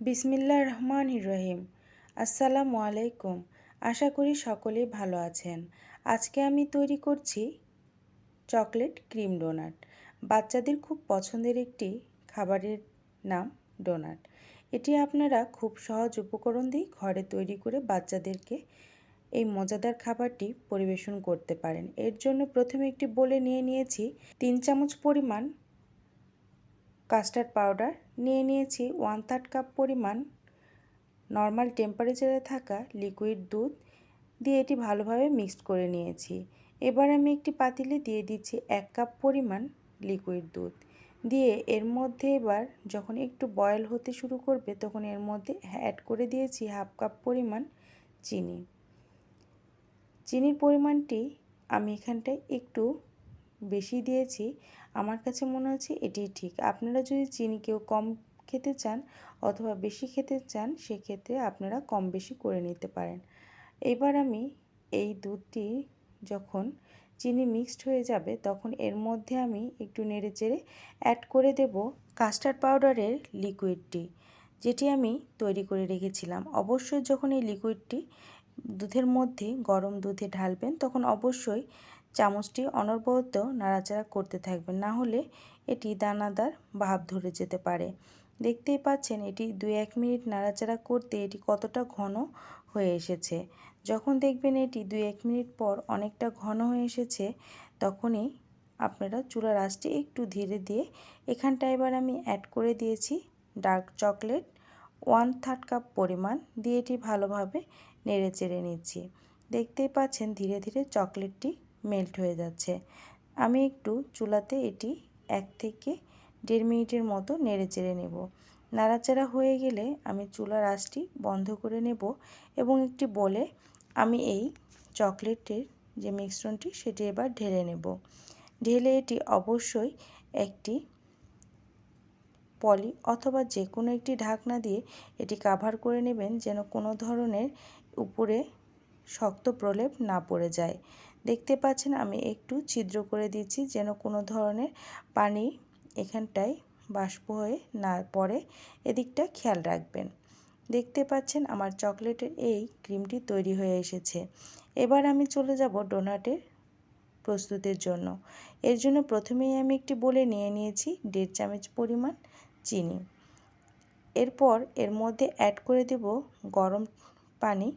বিসমিল্লাহ রহমান রহিম। আসসালামু আলাইকুম। আশা করি সকলেই ভালো আছেন। আজকে আমি তৈরি করছি চকলেট ক্রিম ডোনাট। বাচ্চাদের খুব পছন্দের একটি খাবারের নাম ডোনাট। এটি আপনারা খুব সহজ উপকরণ দিয়ে ঘরে তৈরি করে বাচ্চাদেরকে এই মজাদার খাবারটি পরিবেশন করতে পারেন। এর জন্য প্রথমে একটি বলে নিয়ে নিয়েছি তিন চামচ পরিমাণ কাস্টার্ড পাউডার নিয়ে নিয়েছি ওয়ান থার্ড কাপ পরিমাণ নর্মাল টেম্পারেচারে থাকা লিকুইড দুধ দিয়ে এটি ভালোভাবে মিক্সড করে নিয়েছি। এবার আমি একটি পাতিলে দিয়ে দিচ্ছি এক কাপ পরিমাণ লিকুইড দুধ। দিয়ে এর মধ্যে এবার যখন একটু বয়েল হতে শুরু করবে তখন এর মধ্যে অ্যাড করে দিয়েছি হাফ কাপ পরিমাণ চিনি। চিনির পরিমাণটি আমি এখানটায় একটু বেশি দিয়েছি। আমার কাছে মনে হচ্ছে এটি ঠিক। আপনারা যদি চিনি কেউ কম খেতে চান অথবা বেশি খেতে চান, সেক্ষেত্রে আপনারা কম বেশি করে নিতে পারেন। এবার আমি এই দুধটি যখন চিনি মিক্সড হয়ে যাবে, তখন এর মধ্যে আমি একটু নেড়ে চেড়ে অ্যাড করে দেব কাস্টার্ড পাউডারের লিকুইডটি যেটি আমি তৈরি করে রেখেছিলাম। অবশ্যই যখন এই লিকুইডটি দুধের মধ্যে গরম দুধে ঢালবেন, তখন অবশ্যই চামচটি অনবরত নাড়াচাড়া করতে থাকবেন, না হলে এটি দানাদার ভাব ধরে যেতে পারে। দেখতেই পাচ্ছেন এটি দুই এক মিনিট নাড়াচাড়া করতে এটি কতটা ঘন হয়ে এসেছে। যখন দেখবেন এটি দুই এক মিনিট পর অনেকটা ঘন হয়ে এসেছে, তখনই আপনারা চুলার আঁচটি একটু ধীরে দিয়ে এখানটা এবার আমি অ্যাড করে দিয়েছি dark chocolate one third cup পরিমাণ দিয়ে এটি ভালোভাবে নেড়ে চেড়ে নিচ্ছি। দেখতেই পাচ্ছেন ধীরে ধীরে চকলেটটি মেল্ট হয়ে যাচ্ছে। আমি একটু চুলাতে এটি এক থেকে দেড় মিনিটের মতো নেড়ে চেড়ে নেব। নাড়াচাড়া হয়ে গেলে আমি চুলার আঁচটি বন্ধ করে নেব এবং একটি বলে আমি এই চকলেটের যে মিশ্রণটি সেটি এবার ঢেলে নেব। ঢেলে এটি অবশ্যই একটি পলি অথবা যে কোনো একটি ঢাকনা দিয়ে এটি কাভার করে নেবেন যেন কোনো ধরনের উপরে শক্ত প্রলেপ না পড়ে যায়। দেখতে পাচ্ছেন, আমি একটু ছিদ্র করে দিচ্ছি যেন কোনো ধরনের পানি এখানটায় বাষ্প হয়ে না পড়ে। এদিকটা খেয়াল রাখবেন। দেখতে পাচ্ছেন, আমার চকলেটের এই ক্রিমটি তৈরি হয়ে এসেছে। এবার আমি চলে যাব ডোনাটের প্রস্তুতের জন্য। এর জন্য প্রথমেই আমি একটি বলে নিয়ে নিয়েছি, দেড় চামচ পরিমাণ চিনি। এরপর এর মধ্যে অ্যাড করে দেব গরম পানি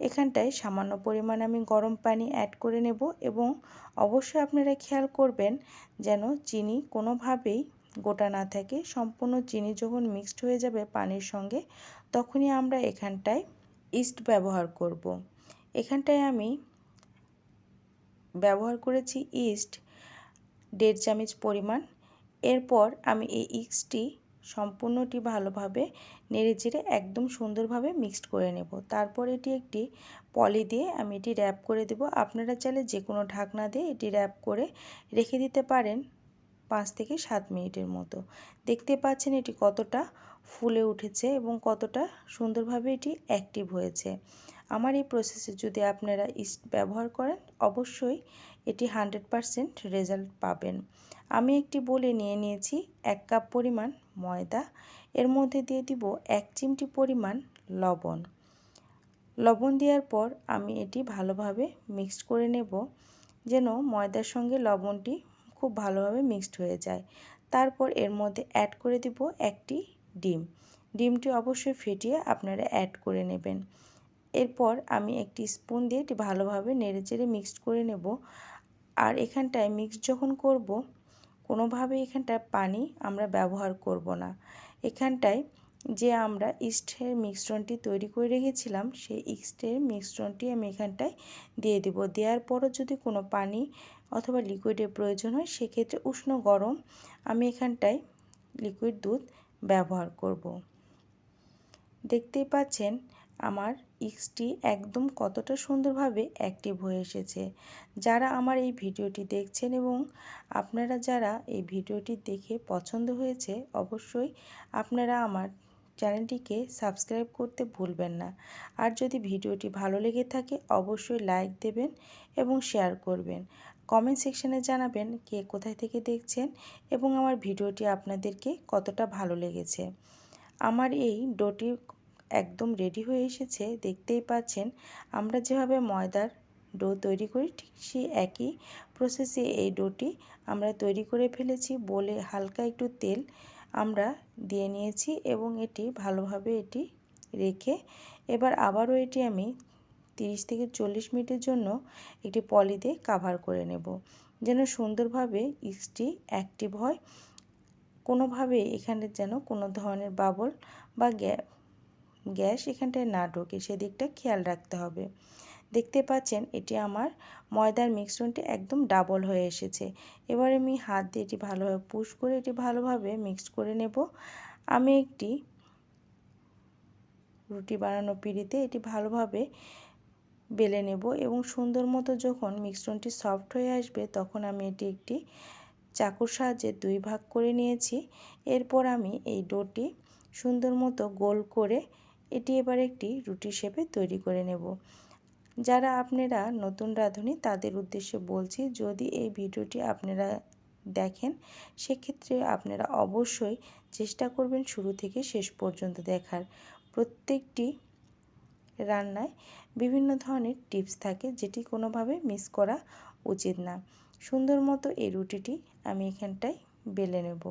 এখানটায় সামান্য পরিমাণ আমি গরম পানি অ্যাড করে নেব এবং অবশ্যই আপনারা খেয়াল করবেন যেন চিনি কোনোভাবেই গোটা না থাকে, সম্পূর্ণ চিনি যখন মিক্সড হয়ে যাবে পানির সঙ্গে, তখনই আমরা এখানটায় ইস্ট ব্যবহার করব। এখানটায় আমি ব্যবহার করেছি ইস্ট দেড় চামচ পরিমাণ এরপর আমি এই ইস্টটি সম্পূর্ণটি ভালোভাবে নেড়ে চেড়ে একদম সুন্দরভাবে মিক্সড করে নেব। তারপর এটি একটি পলি দিয়ে আমি এটি র্যাপ করে দেব। আপনারা চাইলে যে কোনো ঢাকনা দিয়ে এটি র্যাপ করে রেখে দিতে পারেন পাঁচ থেকে সাত মিনিটের মতো। দেখতে পাচ্ছেন এটি কতটা ফুলে উঠেছে এবং কতটা সুন্দরভাবে এটি অ্যাক্টিভ হয়েছে। আমার এই প্রসেসে যদি আপনারা ইস্ট ব্যবহার করেন, অবশ্যই এটি হান্ড্রেড পারসেন্ট রেজাল্ট পাবেন। আমি একটি বলে নিয়ে নিয়েছি, এক কাপ পরিমাণ ময়দা, এর মধ্যে দিয়ে দিব এক চিমটি পরিমাণ লবণ। লবণ দেওয়ার পর আমি এটি ভালোভাবে মিক্সড করে নেব, যেন ময়দার সঙ্গে লবণটি খুব ভালোভাবে মিক্সড হয়ে যায়। তারপর এর মধ্যে অ্যাড করে দিব একটি ডিম। ডিমটি অবশ্যই ফেটিয়ে আপনারা অ্যাড করে নেবেন। এরপর আমি একটি স্পুন দিয়ে এটি ভালোভাবে নেড়ে চেড়ে মিক্সড করে নেব। আর এখানটায় মিক্স যখন করব কোনোভাবে এখানটায় পানি আমরা ব্যবহার করব না। এখানটায় যে আমরা ইস্টের মিশ্রণটি তৈরি করে রেখেছিলাম, সেই ইস্টের মিশ্রণটি আমি এখানটায় দিয়ে দেব। দেওয়ার পরও যদি কোনো পানি অথবা লিকুইডের প্রয়োজন হয়, সেক্ষেত্রে উষ্ণ গরম আমি এখানটায় লিকুইড দুধ ব্যবহার করব। দেখতেই পাচ্ছেন আমার ইক্সটি একদম কতটা সুন্দরভাবে অ্যাক্টিভ হয়ে এসেছে। যারা আমার এই ভিডিওটি দেখছেন এবং আপনারা যারা এই ভিডিওটি দেখে পছন্দ হয়েছে, অবশ্যই আপনারা আমার চ্যানেলটিকে সাবস্ক্রাইব করতে ভুলবেন না। আর যদি ভিডিওটি ভালো লেগে থাকে, অবশ্যই লাইক দেবেন এবং শেয়ার করবেন। কমেন্ট সেকশানে জানাবেন কে কোথায় থেকে দেখছেন এবং আমার ভিডিওটি আপনাদেরকে কতটা ভালো লেগেছে। আমার এই ডোটি একদম রেডি হয়ে এসেছে, দেখতেই পাচ্ছেন। আমরা যেভাবে ময়দার ডো তৈরি করি, ঠিক সেই একই প্রসেসে এই ডোটি আমরা তৈরি করে ফেলেছি। বলে হালকা একটু তেল আমরা দিয়ে নিয়েছি এবং এটি ভালোভাবে এটি রেখে এবার আবারও এটি আমি তিরিশ থেকে চল্লিশ মিনিটের জন্য একটি পলিতে কাভার করে নেব। যেন সুন্দরভাবে ইস্টটি অ্যাক্টিভ হয়। কোনোভাবে এখানে যেন কোনো ধরনের বাবল বা গ্যাস এখানটায় না ঢোকে সেদিকটা খেয়াল রাখতে হবে। দেখতে পাচ্ছেন এটি আমার ময়দার মিশ্রণটি একদম ডাবল হয়ে এসেছে। এবার আমি হাত দিয়ে এটি ভালোভাবে পুশ করে এটি ভালোভাবে মিক্সড করে নেব। আমি একটি রুটি বানানো পিড়িতে এটি ভালোভাবে বেলে নেব এবং সুন্দর মতো যখন মিশ্রণটি সফট হয়ে আসবে তখন আমি এটি একটি চাকুর সাহায্যে দুই ভাগ করে নিয়েছি। এরপর আমি এই ডোটি সুন্দর মতো গোল করে এটি এবার একটি রুটি শেপে তৈরি করে নেব। যারা আপনারা নতুন রাঁধুনি, তাদের উদ্দেশ্যে বলছি, যদি এই ভিডিওটি আপনারা দেখেন, সেক্ষেত্রে আপনারা অবশ্যই চেষ্টা করবেন শুরু থেকে শেষ পর্যন্ত দেখার। প্রত্যেকটি রান্নায় বিভিন্ন ধরনের টিপস থাকে, যেটি কোনোভাবে মিস করা উচিত না। সুন্দর মতো এই রুটিটি আমি এখানটায় বেলে নেব।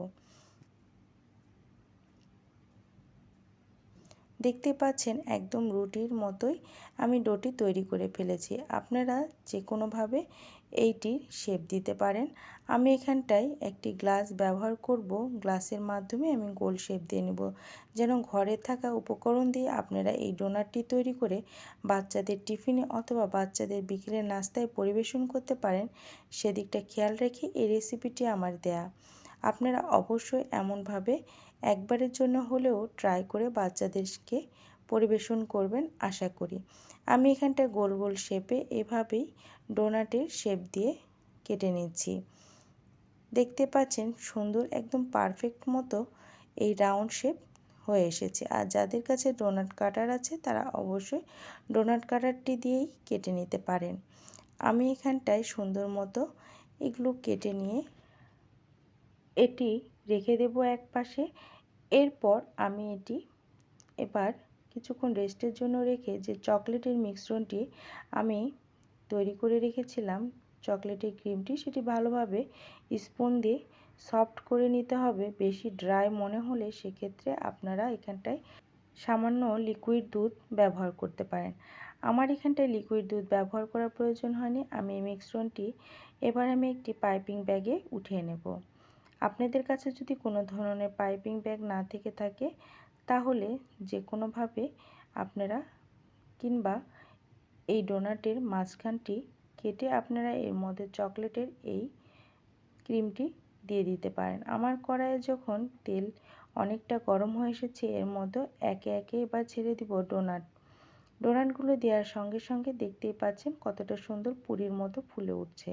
দেখতে পাচ্ছেন একদম রুটির মতোই আমি ডোটি তৈরি করে ফেলেছি। আপনারা যে কোনোভাবে এইটির শেপ দিতে পারেন। আমি এখানটায় একটি গ্লাস ব্যবহার করব। গ্লাসের মাধ্যমে আমি গোল শেপ দিয়ে নেব। যেন ঘরে থাকা উপকরণ দিয়ে আপনারা এই ডোনারটি তৈরি করে বাচ্চাদের টিফিনে অথবা বাচ্চাদের বিকেলের নাস্তায় পরিবেশন করতে পারেন। সেদিকটা খেয়াল রেখে এই রেসিপিটি আমার দেয়া। আপনারা অবশ্যই এমনভাবে একবারের জন্য হলেও ট্রাই করে বাচ্চাদেরকে পরিবেশন করবেন, আশা করি। আমি এখানটা গোল গোল শেপে এভাবেই ডোনাটের শেপ দিয়ে কেটে নিচ্ছি। দেখতে পাচ্ছেন সুন্দর, একদম পারফেক্ট মতো এই রাউন্ড শেপ হয়ে এসেছে। আর যাদের কাছে ডোনাট কাটার আছে, তারা অবশ্যই ডোনাট কাটারটি দিয়েই কেটে নিতে পারেন। আমি এখানটায় সুন্দর মতো এগুলো কেটে নিয়ে এটি রেখে দেব এক পাশে। এরপর আমি এটি এবার কিছুক্ষণ রেস্টের জন্য রেখে যে চকলেটের মিশ্রণটি আমি তৈরি করে রেখেছিলাম চকলেটের ক্রিমটি সেটি ভালোভাবে স্পুন দিয়ে সফট করে নিতে হবে। বেশি ড্রাই মনে হলে সেক্ষেত্রে আপনারা এখানটায় সামান্য লিকুইড দুধ ব্যবহার করতে পারেন। আমার এখানটায় লিকুইড দুধ ব্যবহার করার প্রয়োজন হয়নি। আমি এই মিশ্রণটি এবার আমি একটি পাইপিং ব্যাগে উঠিয়ে নেব। আপনাদের কাছে যদি কোনো ধরনের পাইপিং ব্যাগ না থেকে থাকে, তাহলে যে কোনোভাবে আপনারা কিংবা এই ডোনাটের মাঝখানটি কেটে আপনারা এর মধ্যে চকলেটের এই ক্রিমটি দিয়ে দিতে পারেন। আমার কড়াইয়ে যখন তেল অনেকটা গরম হয়ে এসেছে, এর মধ্যে একে একে এবার ছেড়ে দিব ডোনাট। ডোনাটগুলো দেওয়ার সঙ্গে সঙ্গে দেখতেই পাচ্ছেন কতটা সুন্দর পুরীর মতো ফুলে উঠছে।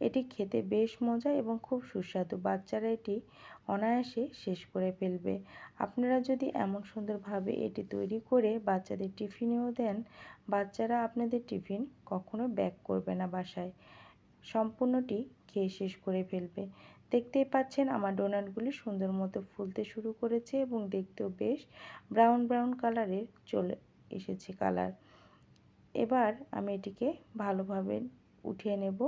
এটি খেতে বেশ মজা এবং খুব সুস্বাদু। বাচ্চারা এটি অনায়াসে শেষ করে ফেলবে। আপনারা যদি এমন সুন্দরভাবে এটি তৈরি করে বাচ্চাদের টিফিনেও দেন, বাচ্চারা আপনাদের টিফিন কখনো ব্যাক করবে না বাসায়। সম্পূর্ণটি খেয়ে শেষ করে ফেলবে। দেখতেই পাচ্ছেন আমার ডোনাটগুলি সুন্দর মতো ফুলতে শুরু করেছে এবং দেখতেও বেশ ব্রাউন ব্রাউন কালারের চলে এসেছে কালার। এবার আমি এটিকে ভালোভাবে উঠিয়ে নেব।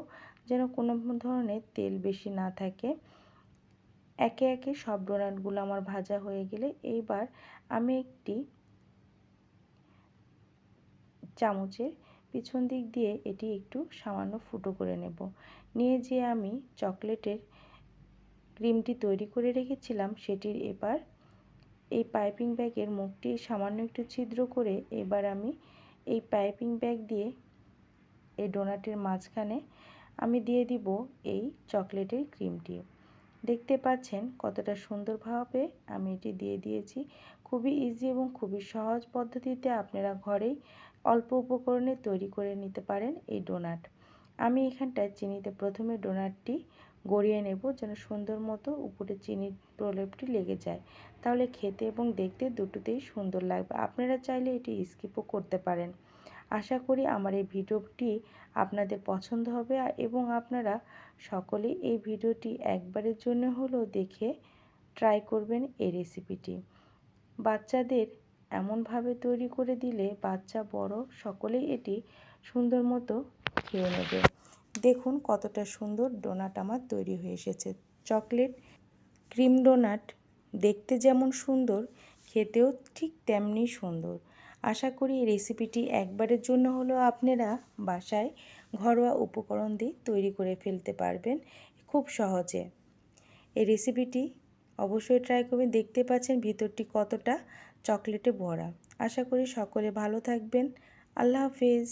যেন কোনো ধরনের তেল বেশি না থাকে। একে একে সব ডোনাটগুলো আমার ভাজা হয়ে গেলে এইবার আমি একটি চামচের পিছন দিক দিয়ে এটি একটু সামান্য ফুটো করে নেব। নিয়ে যে আমি চকলেটের ক্রিমটি তৈরি করে রেখেছিলাম, সেটির এবার এই পাইপিং ব্যাগের মুখটি সামান্য একটু ছিদ্র করে এবার আমি এই পাইপিং ব্যাগ দিয়ে এই ডোনাটের মাঝখানে আমি দিয়ে দিব এই চকলেটের ক্রিমটি। দেখতে পাচ্ছেন কতটা সুন্দরভাবে আমি এটি দিয়ে দিয়েছি। খুবই ইজি এবং খুবই সহজ পদ্ধতিতে আপনারা ঘরেই অল্প উপকরণে তৈরি করে নিতে পারেন এই ডোনাট। আমি এখানটায় চিনিতে প্রথমে ডোনাটটি গড়িয়ে নেব যেন সুন্দর মতো উপরে চিনির প্রলেপটি লেগে যায়। তাহলে খেতে এবং দেখতে দুটোতেই সুন্দর লাগবে। আপনারা চাইলে এটি স্কিপও করতে পারেন। আশা করি আমার এই ভিডিওটি আপনাদের পছন্দ হবে। এবং আপনারা সকলেই এই ভিডিওটি একবারের জন্য হলেও দেখে ট্রাই করবেন এই রেসিপিটি বাচ্চাদের এমনভাবে তৈরি করে দিলে বাচ্চা বড়, সকলেই এটি সুন্দর মতো খেয়ে নেবে। দেখুন কতটা সুন্দর ডোনাট আমার তৈরি হয়ে এসেছে। চকলেট ক্রিম ডোনাট দেখতে যেমন সুন্দর, খেতেও ঠিক তেমনি সুন্দর। আশা করি এই রেসিপিটি একবারের জন্য হলো আপনারা বাসায় ঘরোয়া উপকরণ দিয়ে তৈরি করে ফেলতে পারবেন খুব সহজে। এই রেসিপিটি অবশ্যই ট্রাই করবেন দেখতে পাচ্ছেন ভিতরটি কতটা চকলেটে ভরা। আশা করি সকলে ভালো থাকবেন। আল্লাহ হাফিজ।